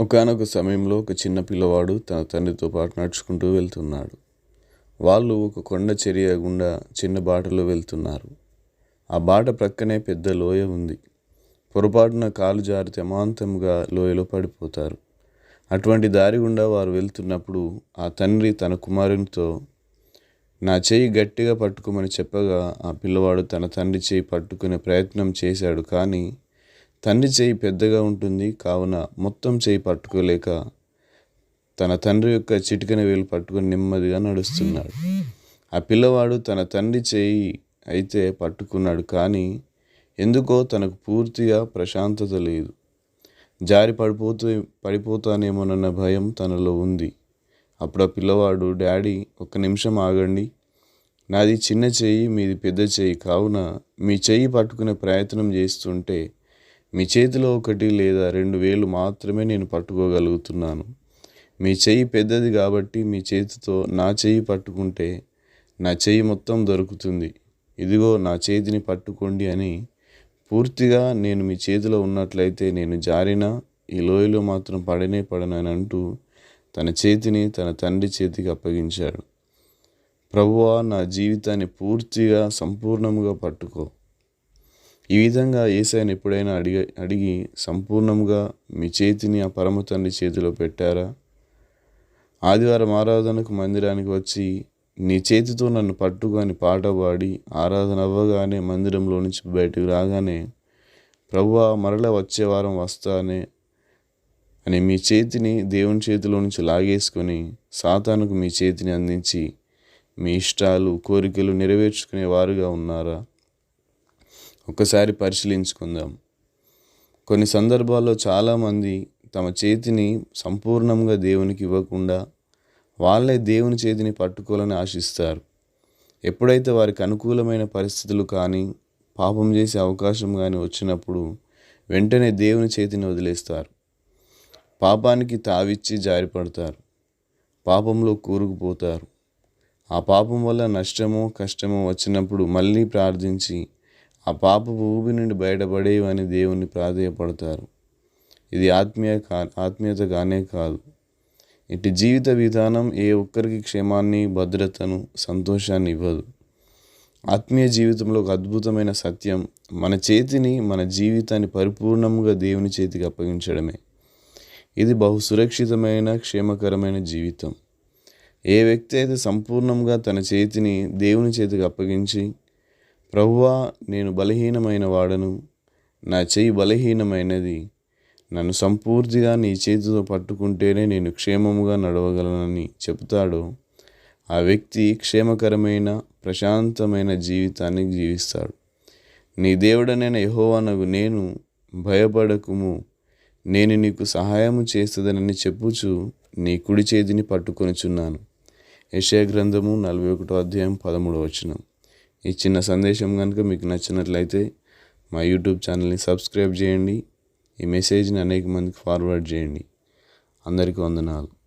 ఒకానొక సమయంలో ఒక చిన్న పిల్లవాడు తన తండ్రితో పాటు నడుచుకుంటూ వెళ్తున్నాడు. వాళ్ళు ఒక కొండ చర్య గుండా చిన్న బాటలో వెళ్తున్నారు. ఆ బాట ప్రక్కనే పెద్ద లోయ ఉంది. పొరపాటున కాలు జారితే అమాంతంగా లోయలో పడిపోతారు. అటువంటి దారి గుండా వారు వెళ్తున్నప్పుడు ఆ తండ్రి తన కుమారునితో నా చేయి గట్టిగా పట్టుకోమని చెప్పగా ఆ పిల్లవాడు తన తండ్రి చేయి పట్టుకునే ప్రయత్నం చేశాడు కానీ తండ్రి చేయి పెద్దగా ఉంటుంది. కావున మొత్తం చేయి పట్టుకోలేక తన తండ్రి యొక్క చిటికన వేలు పట్టుకొని నెమ్మదిగా నడుస్తున్నాడు. ఆ పిల్లవాడు తన తండ్రి చేయి అయితే పట్టుకున్నాడు కానీ ఎందుకో తనకు పూర్తిగా ప్రశాంతత లేదు. జారి పడిపోతూ పడిపోతానేమోనన్న భయం తనలో ఉంది. అప్పుడు ఆ పిల్లవాడు డాడీ ఒక్క నిమిషం ఆగండి. నాది చిన్న చెయ్యి మీది పెద్ద చెయ్యి కావున మీ చెయ్యి పట్టుకునే ప్రయత్నం చేస్తుంటే మీ చేతిలో ఒకటి లేదా రెండు వేలు మాత్రమే నేను పట్టుకోగలుగుతున్నాను. మీ చెయ్యి పెద్దది కాబట్టి మీ చేతితో నా చెయ్యి పట్టుకుంటే నా చెయ్యి మొత్తం దొరుకుతుంది. ఇదిగో నా చేతిని పట్టుకోండి అని పూర్తిగా నేను మీ చేతిలో ఉన్నట్లయితే నేను జారినా ఈ లోయలో మాత్రం పడనే పడనని అంటూ తన చేతిని తన తండ్రి చేతికి అప్పగించాడు. ప్రభువా నా జీవితాన్ని పూర్తిగా సంపూర్ణముగా పట్టుకో. ఈ విధంగా ఏసైని ఎప్పుడైనా అడిగి అడిగి సంపూర్ణంగా మీ చేతిని ఆ పరమ తండ్రి చేతిలో పెట్టారా? ఆదివారం ఆరాధనకు మందిరానికి వచ్చి నీ చేతితో నన్ను పట్టుకొని పాట పాడి ఆరాధన అవ్వగానే మందిరంలో నుంచి బయటకు రాగానే ప్రభువా మరల వచ్చే వారం వస్తానే అని మీ చేతిని దేవుని చేతిలో నుంచి లాగేసుకొని సాతానుకు మీ చేతిని అందించి మీ ఇష్టాలు కోరికలు నెరవేర్చుకునే వారుగా ఉన్నారా? ఒక్కసారి పరిశీలించుకుందాం. కొన్ని సందర్భాల్లో చాలామంది తమ చేతిని సంపూర్ణంగా దేవునికి ఇవ్వకుండా వాళ్ళే దేవుని చేతిని పట్టుకోవాలని ఆశిస్తారు. ఎప్పుడైతే వారికి అనుకూలమైన పరిస్థితులు కానీ పాపం చేసే అవకాశం కానీ వచ్చినప్పుడు వెంటనే దేవుని చేతిని వదిలేస్తారు. పాపానికి తావిచ్చి జారిపడతారు. పాపంలో కూరుకుపోతారు. ఆ పాపం వల్ల నష్టమో కష్టమో వచ్చినప్పుడు మళ్ళీ ప్రార్థించి ఆ పాపపు ఊపి నుండి బయటపడేవని దేవుణ్ణి ప్రాధేయపడతారు. ఇది ఆత్మీయ కా ఆత్మీయత కానే కాదు. ఇటు జీవిత విధానం ఏ ఒక్కరికి క్షేమాన్ని భద్రతను సంతోషాన్ని ఇవ్వదు. ఆత్మీయ జీవితంలో ఒక అద్భుతమైన సత్యం మన చేతిని మన జీవితాన్ని పరిపూర్ణంగా దేవుని చేతికి అప్పగించడమే. ఇది బహు సురక్షితమైన క్షేమకరమైన జీవితం. ఏ వ్యక్తి అయితే సంపూర్ణంగా తన చేతిని దేవుని చేతికి అప్పగించి ప్రభువా నేను బలహీనమైన వాడను. నా చెయ్యి బలహీనమైనది. నన్ను సంపూర్తిగా నీ చేతితో పట్టుకుంటేనే నేను క్షేమముగా నడవగలనని చెబుతాడో. ఆ వ్యక్తి క్షేమకరమైన ప్రశాంతమైన జీవితాన్ని జీవిస్తాడు. నీ దేవుడనైన యహోవానగు నేను భయపడకుము. నేను నీకు సహాయము చేస్తుందనని చెప్పుచు నీ కుడి చేతిని పట్టుకొనిచున్నాను. యశయ గ్రంథము నలభై ఒకటో అధ్యాయం పదమూడవ వచనం. ఈ చిన్న సందేశం కనుక మీకు నచ్చినట్లయితే మా యూట్యూబ్ ఛానల్ని సబ్స్క్రైబ్ చేయండి. ఈ మెసేజ్ని అనేక మందికి ఫార్వర్డ్ చేయండి. అందరికీ వందనాలు.